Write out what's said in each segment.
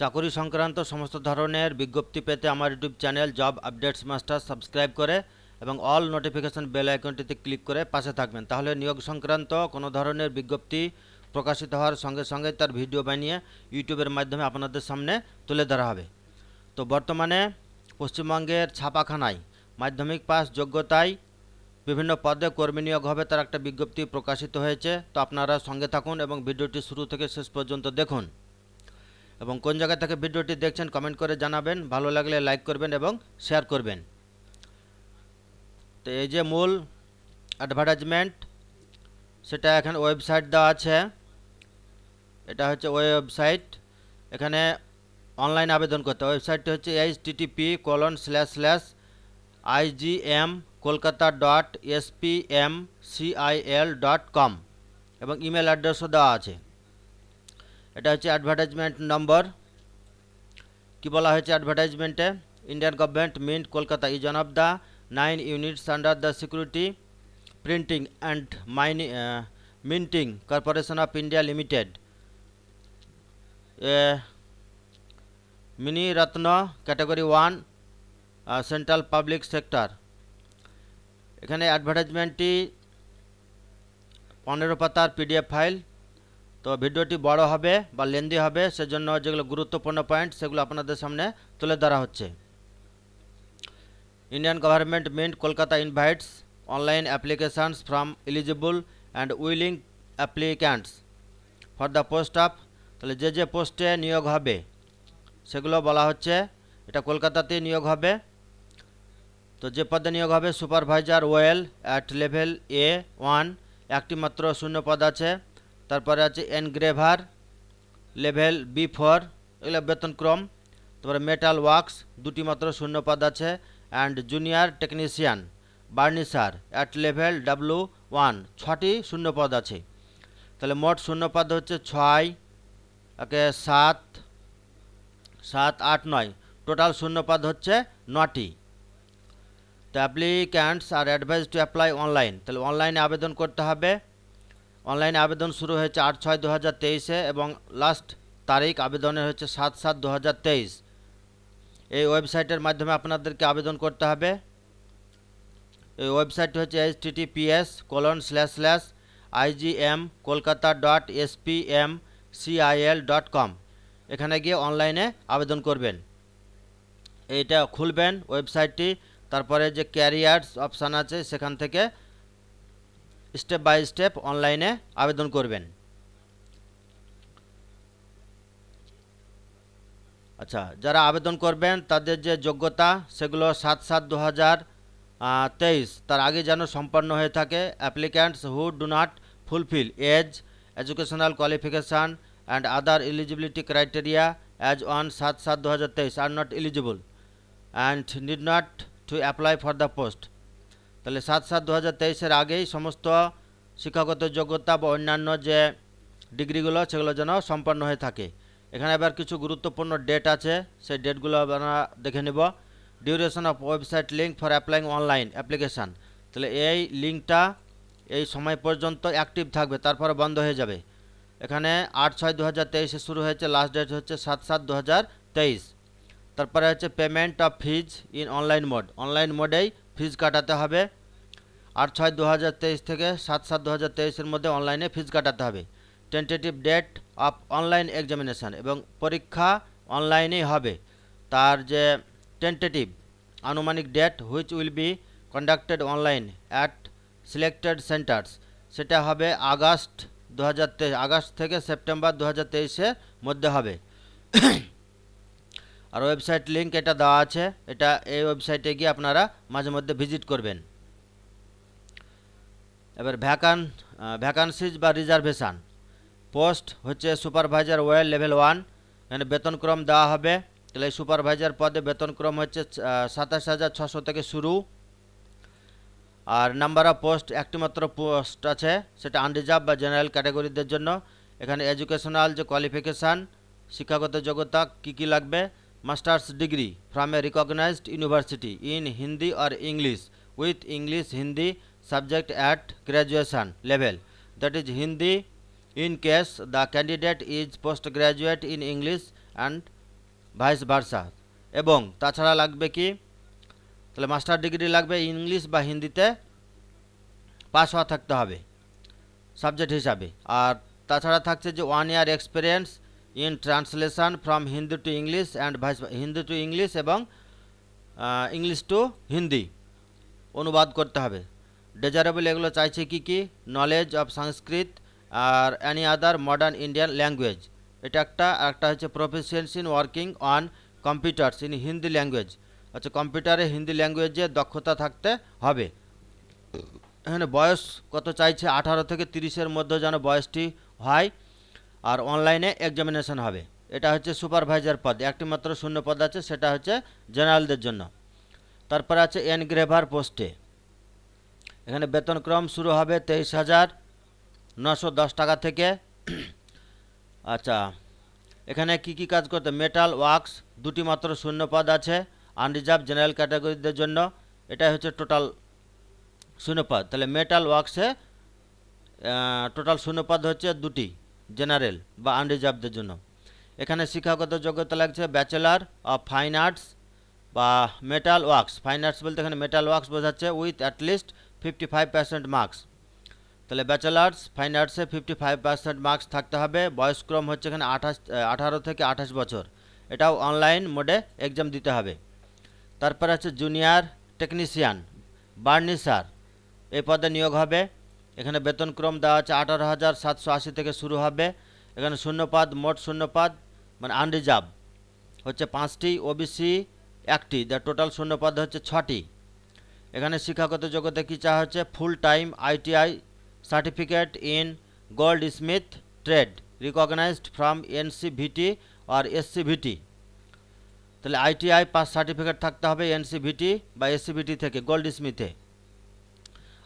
চাকরি সংক্রান্ত সমস্ত ধরনের বিজ্ঞপ্তি পেতে আমার YouTube channel job updates master subscribe করে এবং অল নোটিফিকেশন বেল আইকনটিতে ক্লিক করে পাশে থাকবেন। তাহলে নিয়োগ সংক্রান্ত কোনো ধরনের বিজ্ঞপ্তি প্রকাশিত হওয়ার সঙ্গে সঙ্গে তার ভিডিও বানিয়ে ইউটিউবের মাধ্যমে আপনাদের সামনে তুলে ধরা হবে। তো বর্তমানে পশ্চিমবঙ্গের ছাপাখানায় মাধ্যমিক পাস যোগ্যতায় বিভিন্ন পদে কর্মী নিয়োগ হবে তার একটা বিজ্ঞপ্তি প্রকাশিত হয়েছে। তো আপনারা সঙ্গে থাকুন এবং ভিডিওটি শুরু থেকে শেষ পর্যন্ত দেখুন। এবং কোন জায়গা থেকে ভিডিওটি দেখছেন কমেন্ট করে জানাবেন। ভালো লাগলে লাইক করবেন এবং শেয়ার করবেন। তো এই যে মূল অ্যাডভার্টাইজমেন্ট সেটা এখানে ওয়েবসাইট দেওয়া আছে। এটা হচ্ছে ওয়েবসাইট এখানে অনলাইন আবেদন করতে ওয়েবসাইটটি হচ্ছে H TTP colon slash slash IGM Kolkata dot SPM CIL dot com এবং ইমেল অ্যাড্রেসও দেওয়া আছে। এটা হচ্ছে অ্যাডভার্টাইজমেন্ট নম্বর কি বলা হয়েছে অ্যাডভার্টাইজমেন্টে Indian government mint Kolkata. Is one of the nine units under the security printing and mini minting corporation of India limited a, mini Ratna category one central public sector এখানে অ্যাডভার্টাইজমেন্টটি পনেরো পাতার পিডিএফ ফাইল তো ভিডিওটি বড় হবে বা lengthy হবে, সেজন্য যেগুলো গুরুত্বপূর্ণ পয়েন্ট, সেগুলো আপনাদের সামনে তুলে ধরা হচ্ছে। Indian government mint Kolkata invites online applications from eligible and willing applicants for the post of তাহলে যে যে পোস্টে নিয়োগ হবে, সেগুলো বলা হচ্ছে, এটা কলকাতাতে নিয়োগ হবে। তো যে পদে নিয়োগ হবে, supervisor well at level A one একটি মাত্র শূন্য পদ আছে। তারপরে আছে এনগ্রেভার, লেভেল বি ফোর, এগুলো বেতনক্রম। তারপরে মেটাল ওয়ার্কস দুটি মাত্র শূন্য পদ আছে। And junior technician burnisher at level W one, ছটি শূন্য পদ আছে। তাহলে মোট শূন্য পদ হচ্ছে ছয়, ওকে সাত সাত, আট, নয়। টোটাল শূন্য পদ হচ্ছে নটি। তো applicants are advise to apply online. তাহলে অনলাইনে আবেদন করতে হবে। অনলাইনে আবেদন শুরু হয়েছে আট ছয় দু হাজার তেইশে এবং লাস্ট তারিখ আবেদনের হচ্ছে সাত সাত দু হাজার তেইশ। এই ওয়েবসাইটের মাধ্যমে আপনাদেরকে আবেদন করতে হবে। এই ওয়েবসাইটটি হচ্ছে H TTPS colon slash slash IGM Kolkata dot SPM CIL dot com. এখানে গিয়ে অনলাইনে আবেদন করবেন। এইটা খুলবেন ওয়েবসাইটটি, তারপরে যে ক্যারিয়ার্স অপশান আছে সেখান থেকে স্টেপ বাই স্টেপ অনলাইনে আবেদন করবেন। আচ্ছা যারা আবেদন করবেন, তাদের যে যোগ্যতা, সেগুলো সাত সাত দু হাজার তেইশ। তার আগে যেন সম্পন্ন হয়ে থাকে applicants who do not fulfil age educational qualification and other eligibility criteria as on সাত সাত দু হাজার তেইশ are not eligible and need not to apply for the post তাহলে সাত সাত দু হাজার তেইশের আগেই সমস্ত শিক্ষাগত যোগ্যতা বা অন্যান্য যে ডিগ্রিগুলো, সেগুলো যেন সম্পন্ন হয়ে থাকে। এখানে এবার কিছু গুরুত্বপূর্ণ ডেট আছে, সেই ডেটগুলো আমরা দেখে নেব। Duration of website link for applying online application তাহলে এই লিঙ্কটা এই সময় পর্যন্ত অ্যাক্টিভ থাকবে, তারপরে বন্ধ হয়ে যাবে। এখানে আট ছয় দু হাজার তেইশে শুরু হয়েছে লাস্ট ডেট হচ্ছে সাত সাত দু হাজার তেইশ। তারপরে হচ্ছে payment of fees in online mode online মোডেই fees কাটাতে হবে। আট ছয় দু থেকে সাত সাত দু হাজার মধ্যে অনলাইনে ফিজ কাটাতে হবে। Tentative date of online examination এবং পরীক্ষা অনলাইনেই হবে। তার যে টেন্টেটিভ আনুমানিক date which will be conducted online at selected centres সেটা হবে আগস্ট দু হাজার তেইশ, আগস্ট থেকে সেপ্টেম্বর দু হাজার মধ্যে হবে। আর ওয়েবসাইট লিঙ্ক এটা দেওয়া আছে। এটা এই ওয়েবসাইটে গিয়ে আপনারা মাঝে মধ্যে ভিজিট করবেন। এবার ভ্যাকান ভ্যাকান্সিজ বা রিজার্ভেশান। পোস্ট হচ্ছে সুপারভাইজার ওয়েল লেভেল ওয়ান, এখানে বেতনক্রম দেওয়া হবে। তাহলে সুপারভাইজার পদে বেতনক্রম হচ্ছে সাতাশ হাজার ছশো থেকে শুরু। আর নাম্বার অফ পোস্ট একটি মাত্র পোস্ট আছে, সেটা আনরিজার্ভ বা জেনারেল ক্যাটাগরিদের জন্য। এখানে এডুকেশনাল যে কোয়ালিফিকেশান, শিক্ষাগত যোগ্যতা, কী কী লাগবে? Masters degree from a recognised university in Hindi or English with English Hindi subject at graduation level that is Hindi in case the candidate is postgraduate in English and vice versa এবং তাছাড়া লাগবে কি? তাহলে master degree লাগবে English বা হিন্দিতে pass হওয়া থাকতে হবে সাবজেক্ট হিসাবে। আর তাছাড়া থাকছে যে one year experience in translation from Hindi to English and vice Hindi to English এবং ইংলিশ টু হিন্দি অনুবাদ করতে হবে। ডেজারেবল এগুলো চাইছে কি কি? Knowledge of Sanskrit or any other modern Indian language এটা একটা, আর একটা হচ্ছে proficiency in working on computers in Hindi language আচ্ছা কম্পিউটারে হিন্দি ল্যাঙ্গুয়েজে দক্ষতা থাকতে হবে। এখানে বয়স কত চাইছে? আঠারো থেকে তিরিশের মধ্যে যেন বয়সটি হয়, আর অনলাইনে এক্সামিনেশন হবে। এটা হচ্ছে সুপারভাইজার পদ। একটি মাত্র শূন্য পদ আছে, সেটা হচ্ছে জেনারেলদের জন্য। তারপর আছে এনগ্রেভার পোস্টে এখানে বেতনক্রম শুরু হবে তেইশ হাজার নশো দশ টাকা থেকে। আচ্ছা এখানে কি কি কাজ করতে মেটাল ওয়ার্কস দুটি মাত্র শূন্য পদ আছে আনরিজার্ভ জেনারেল ক্যাটাগরিদের জন্য। এটাই হচ্ছে টোটাল শূন্যপদ তাহলে মেটাল ওয়ার্কসে টোটাল শূন্যপদ হচ্ছে দুটি জেনারেল বা আনরিজার্ভদের জন্য। এখানে শিক্ষাগত যোগ্যতা লাগছে ব্যাচেলার অফ ফাইন আর্টস বা মেটাল ওয়ার্কস ফাইন আর্টস বলতে এখানে মেটাল ওয়ার্কস বোঝাচ্ছে with at least fifty five percent marks তাহলে ব্যাচেলার্স ফাইন আর্টসে ফিফটি ফাইভ পার্সেন্ট মার্কস থাকতে হবে। বয়সক্রম হচ্ছে এখানে আঠাশ আঠারো থেকে আঠাশ বছর। এটাও অনলাইন মোডে এক্সাম দিতে হবে। তারপর আছে জুনিয়র টেকনিশিয়ান বার্নিসার এই পদে নিয়োগ হবে। এখানে বেতনক্রম দেওয়া আছে আঠারো হাজার সাতশো আশি থেকে শুরু হবে। এখানে শূন্যপাদ, মোট শূন্যপাদ মানে আনরিজার্ভ হচ্ছে পাঁচটি ওবিসি একটি। দ্য টোটাল শূন্যপদ হচ্ছে ছটি। এখানে শিক্ষাগত যোগ্যতা কী চাওয়া হচ্ছে? Full time ITI certificate in goldsmith trade recognised from NCVT R SCVT তাহলে আইটিআই পাস সার্টিফিকেট থাকতে হবে এনসিভিটি বা এসসিভিটি থেকে গোল্ড স্মিথে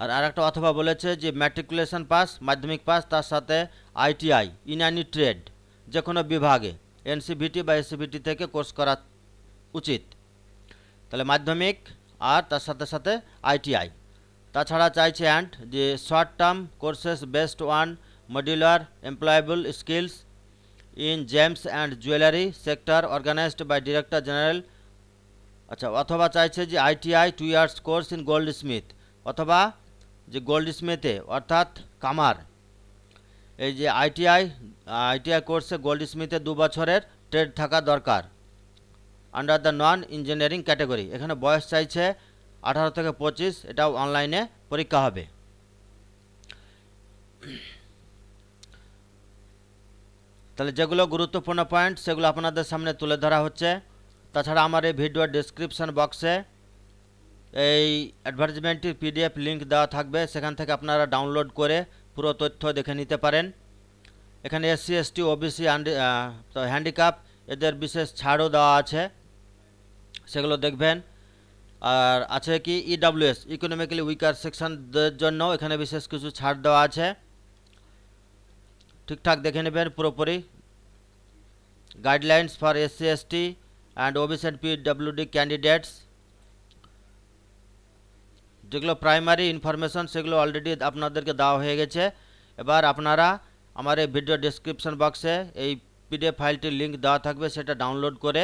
আর আরেকটা অথবা বলেছে যে ম্যাট্রিকুলেশন পাস মাধ্যমিক পাস তার সাথে আইটিআই ইন অ্যানি ট্রেড যে কোনো বিভাগে এনসিভিটি বা এসসিভিটি থেকে কোর্স করা উচিত। তাহলে মাধ্যমিক আর তার সাথে সাথে আইটিআই তাছাড়া চাইছে অ্যান্ড যে short term courses, best one, modular, employable skills in gems and jewellery sector organised by director general. আচ্ছা অথবা চাইছে যে ITI two years course in goldsmith অথবা যে গোল্ড স্মিথে অর্থাৎ কামার। এই যে আইটিআই আইটিআই কোর্সে গোল্ড স্মিথে দু বছরের ট্রেড থাকা দরকার। Under the non engineering category এখানে বয়স চাইছে আঠারো থেকে পঁচিশ, এটাও অনলাইনে পরীক্ষা হবে। তাহলে যেগুলো গুরুত্বপূর্ণ পয়েন্ট সেগুলো আপনাদের সামনে তুলে ধরা হচ্ছে। তাছাড়া আমার এই ভিডিওর ডিসক্রিপশান বক্সে এই অ্যাডভার্টাইজমেন্টটির পিডিএফ লিঙ্ক দেওয়া থাকবে, সেখান থেকে আপনারা ডাউনলোড করে পুরো তথ্য দেখে নিতে পারেন। এখানে এসসি এসটি ওবিসি হ্যান্ডিক্যাপ এদের বিশেষ ছাড়ও দেওয়া আছে। সেগুলো দেখবেন। আর আছে কি ইডাব্লিউএস ইকোনমিক্যালি উইকার সেকশনদের জন্য এখানে বিশেষ কিছু ছাড় দেওয়া আছে। ঠিকঠাক দেখে নেবেন পুরোপুরি। Guidelines for SC ST and OBC and PWD candidates যেগুলো প্রাইমারি ইনফরমেশন সেগুলো অলরেডি আপনাদেরকে দেওয়া হয়ে গেছে। এবার আপনারা আমার এই ভিডিও ডিসক্রিপশন বক্সে এই পিডিএফ ফাইলটির লিঙ্ক দেওয়া থাকবে, সেটা ডাউনলোড করে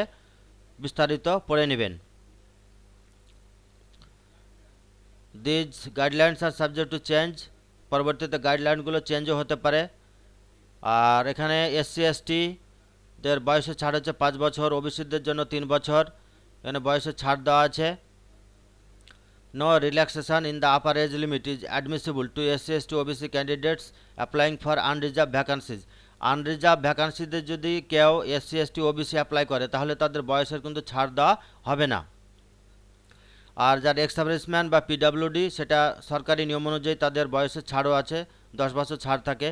বিস্তারিত পড়ে নেবেন। These guidelines are subject to change পরবর্তীতে গাইডলাইনগুলো চেঞ্জও হতে পারে। আর এখানে এসসি এসটি দের বয়সে ছাড় হচ্ছে পাঁচ বছর ওবিসিদের জন্য তিন বছর। এখানে বয়সে ছাড় দেওয়া আছে। No relaxation in the upper age limit is admissible to SC ST OBC candidates applying for unreserve vacancies unreserve ভ্যাকান্সিদের যদি কেউ এসসি, এসটি, ওবিসি অ্যাপ্লাই করে, তাহলে তাদের বয়সের কিন্তু ছাড় দেওয়া হবে না। আর যার এক্স বা পিডাব্লিউডি, সেটা সরকারি নিয়ম অনুযায়ী তাদের বয়সের ছাড়ও আছে, দশ বছর ছাড় থাকে।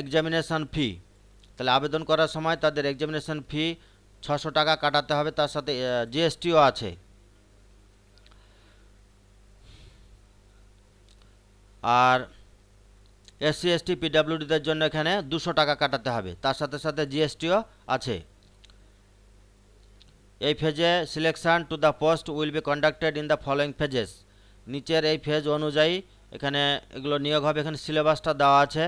এক্সামিনেশান ফি, তাহলে আবেদন করার সময় তাদের এক্সামিনেশান ফি ছশো টাকা কাটাতে হবে, তার সাথে জিএসটিও আছে। আর এসসি এসটি পিডাব্লিউডিদের জন্য এখানে দুশো টাকা কাটাতে হবে। তার সাথে সাথে জিএসটিও আছে। এই ফেজে selection to the post will be conducted in the following phases নিচের এই ফেজ অনুযায়ী এখানে এগুলো নিয়োগ হবে। এখানে সিলেবাসটা দেওয়া আছে।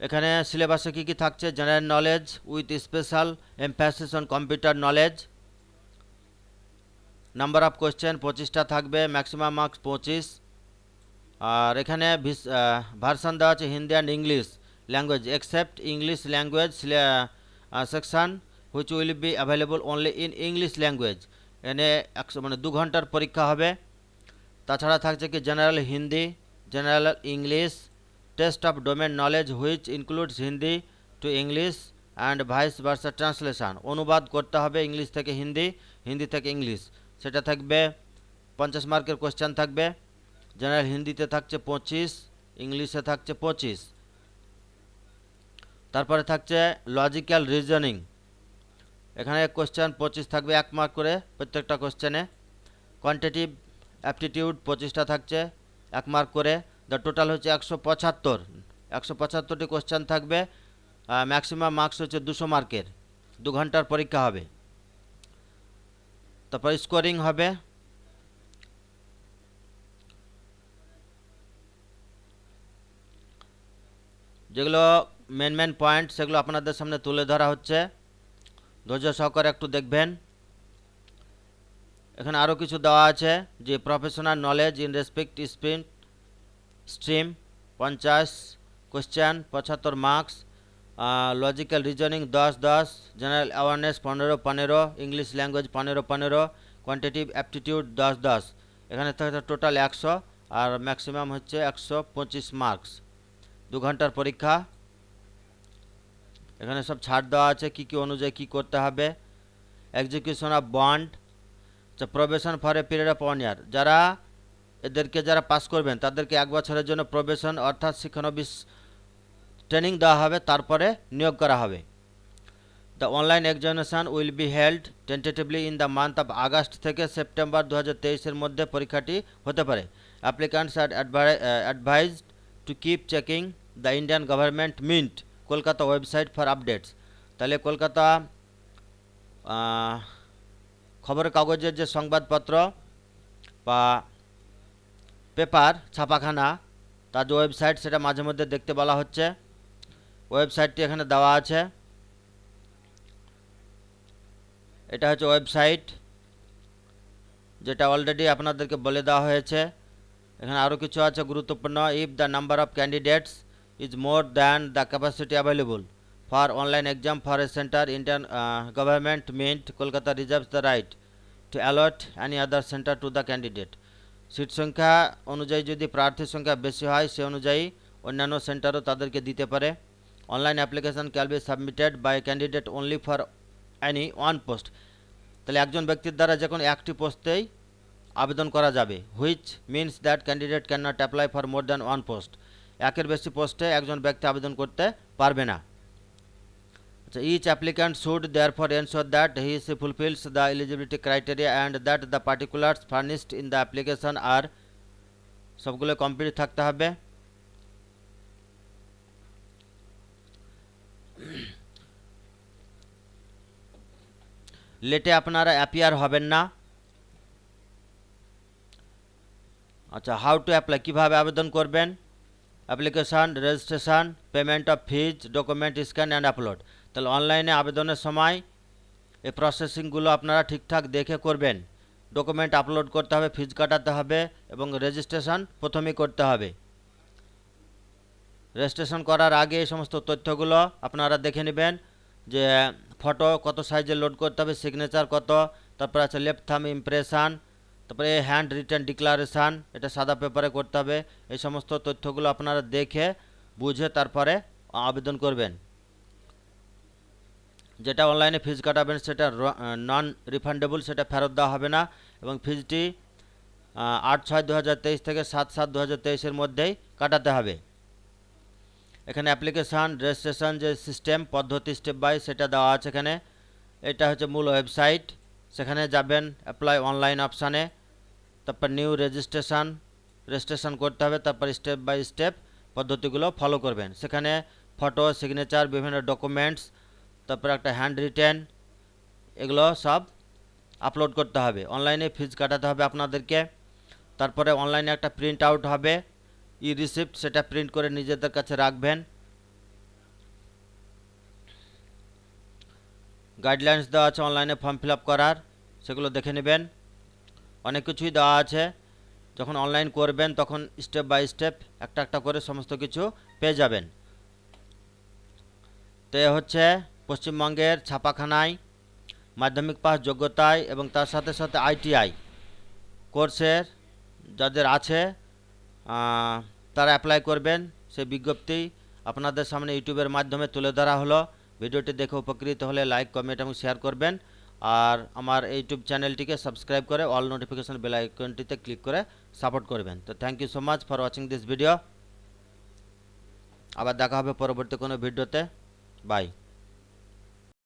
এখানে সিলেবাসে কী কী থাকছে? General knowledge with special emphasis on computer knowledge number of question পঁচিশটা থাকবে ম্যাক্সিমাম মার্কস পঁচিশ। আর এখানে ভার্সান দেওয়া আছে Hindi and English language except English language section which will be available only in English language এনে একশো মানে দু ঘণ্টার পরীক্ষা হবে। তাছাড়া থাকছে কি general Hindi general English test of domain knowledge which includes Hindi to English and vice versa translation অনুবাদ করতে হবে ইংলিশ থেকে হিন্দি হিন্দি থেকে ইংলিশ সেটা থাকবে, পঞ্চাশ মার্কের কোশ্চেন থাকবে। জেনারেল হিন্দিতে থাকছে পঁচিশ ইংলিশে থাকছে পঁচিশ। তারপরে থাকছে লজিক্যাল রিজনিং এখানে কোশ্চেন পঁচিশ থাকবে, এক মার্ক করে প্রত্যেকটা কোশ্চেনে কোয়ান্টিটিভ অ্যাপটিটিউড পঁচিশটা থাকছে, এক মার্ক করে। দ্য টোটাল হচ্ছে একশো পঁচাত্তর। একশো পঁচাত্তরটি কোশ্চেন থাকবে ম্যাক্সিমাম মার্কস হচ্ছে দুশো মার্কের দু ঘণ্টার পরীক্ষা হবে। তারপর স্কোরিং হবে। যেগুলো মেন মেন পয়েন্ট সেগুলো আপনাদের সামনে তুলে ধরা হচ্ছে। ধৈর্য সহকারে একটু দেখবেন। এখানে আরও কিছু দেওয়া আছে, যে professional knowledge in respective stream পঞ্চাশ কোশ্চেন পঁচাত্তর মার্কস লজিক্যাল রিজনিং দশ দশ জেনারেল অ্যাওয়ারনেস পনেরো পনেরো ইংলিশ ল্যাঙ্গুয়েজ পনেরো পনেরো কোয়ান্টিটিভ অ্যাপটিটিউড দশ দশ। এখানে থাকে টোটাল একশো, আর ম্যাক্সিমাম হচ্ছে একশো পঁচিশ মার্কস দু ঘণ্টার পরীক্ষা। এখানে সব ছাড় দেওয়া আছে, কি কি অনুযায়ী কি করতে হবে। Execution of bond probation for a period of one year যারা এদেরকে যারা পাস করবেন, তাদেরকে এক বছরের জন্য প্রবেশন অর্থাৎ শিক্ষানবিশ ট্রেনিং দেওয়া হবে, তারপরে নিয়োগ করা হবে। The online examination will be held tentatively in the month of August থেকে সেপ্টেম্বর দু হাজার মধ্যে পরীক্ষাটি হতে পারে। Applicants are advised to keep checking the Indian government mint, Kolkata website for updates. তাহলে কলকাতা খবরের কাগজের যে সংবাদপত্র বা পেপার, ছাপাখানা, তার যে ওয়েবসাইট, সেটা মাঝে মধ্যে দেখতে বলা হচ্ছে। ওয়েবসাইটটি এখানে দেওয়া আছে। এটা হচ্ছে ওয়েবসাইট, যেটা অলরেডি আপনাদেরকে বলে দেওয়া হয়েছে। এখানে আরও কিছু আছে গুরুত্বপূর্ণ। If the number of candidates is more than the capacity available. For online exam for a center indian uh, government mint kolkata reserves the right to allot any other center to the candidate. Seat সংখ্যা অনুযায়ী যদি প্রার্থীর সংখ্যা বেশি হয় সে অনুযায়ী অন্যান্য সেন্টারও তাদেরকে দিতে পারে। Online application can be submitted by candidate only for any one post তাহলে একজন ব্যক্তির দ্বারা যে একটি পোস্টেই আবেদন করা যাবে which means that candidate can not apply for more than one post একের বেশি পোস্টে একজন ব্যক্তি আবেদন করতে পারবে না। আচ্ছা each applicant should therefore ensure that he she fulfils the eligibility criteria and that the particulars furnished in the application are সবগুলো কমপ্লিট থাকতে হবে। লেটে আপনারা অ্যাপিয়ার হবেন না। আচ্ছা হাউ টু অ্যাপ্লাই কীভাবে আবেদন করবেন? Application, registration, payment of fees, document scan and upload. তাহলে অনলাইনে আবেদনের সময় এই প্রসেসিংগুলো আপনারা ঠিকঠাক দেখে করবেন। ডকুমেন্ট আপলোড করতে হবে, ফিজ কাটাতে হবে এবং রেজিস্ট্রেশন প্রথমেই করতে হবে। রেজিস্ট্রেশন করার আগে এই সমস্ত তথ্যগুলো আপনারা দেখে নেবেন যে ফটো কত সাইজে লোড করতে হবে, সিগনেচার কত, তারপর আছে লেফট থাম ইমপ্রেশান তারপরে হ্যান্ড রিটার্ন ডিক্লারেশান এটা সাদা পেপারে করতে হবে। এই সমস্ত তথ্যগুলো আপনারা দেখে, বুঝে তারপরে আবেদন করবেন। যেটা অনলাইনে ফিজ কাটাবেন, সেটা নন রিফান্ডেবল সেটা ফেরত দেওয়া হবে না। এবং ফিজটি আট ছয় দু থেকে সাত সাত দু হাজার মধ্যেই কাটাতে হবে। এখানে অ্যাপ্লিকেশান রেজিস্ট্রেশন যে সিস্টেম পদ্ধতি স্টেপ বাই সেটা দেওয়া আছে এখানে। এটা হচ্ছে মূল ওয়েবসাইট সেখানে যাবেন অ্যাপ্লাই অনলাইন অপশানে তারপর নিউ রেজিস্ট্রেশন রেজিস্ট্রেশন করতে হবে, তারপর স্টেপ বাই স্টেপ পদ্ধতিগুলো ফলো করবেন। সেখানে ফটো সিগনেচার বিভিন্ন ডকুমেন্টস তারপর একটা হ্যান্ড রিটেন এগুলো সব আপলোড করতে হবে। অনলাইনে ফিজ কাটাতে হবে আপনাদেরকে। তারপরে অনলাইনে একটা প্রিন্ট আউট হবে। ই রিসিপ্ট সেটা প্রিন্ট করে নিজেদের কাছে রাখবেন। গাইডলাইন্স দেওয়া আছে অনলাইনে ফর্ম ফিল করার, সেগুলো দেখে নেবেন। অনেক কিছুই দেওয়া আছে। যখন অনলাইন করবেন, তখন স্টেপ বাই স্টেপ একটা একটা করে সমস্ত কিছু পেয়ে যাবেন। তো এ হচ্ছে পশ্চিমবঙ্গের ছাপাখানায়, মাধ্যমিক পাস যোগ্যতায় এবং তার সাথে সাথে আইটিআই কোর্সের যাদের আছে তারা অ্যাপ্লাই করবেন। সেই বিজ্ঞপ্তি আপনাদের সামনে ইউটিউবের মাধ্যমে তুলে ধরা হলো। ভিডিওটি দেখে উপকৃত হলে লাইক কমেন্ট এবং শেয়ার করবেন। আর আমার ইউটিউব চ্যানেলটিকে সাবস্ক্রাইব করে অল নোটিফিকেশন বেল আইকনটিতে ক্লিক করে সাপোর্ট করবেন। তো thank you so much for watching this video আবার দেখা হবে পরবর্তী কোনো ভিডিওতে। বাই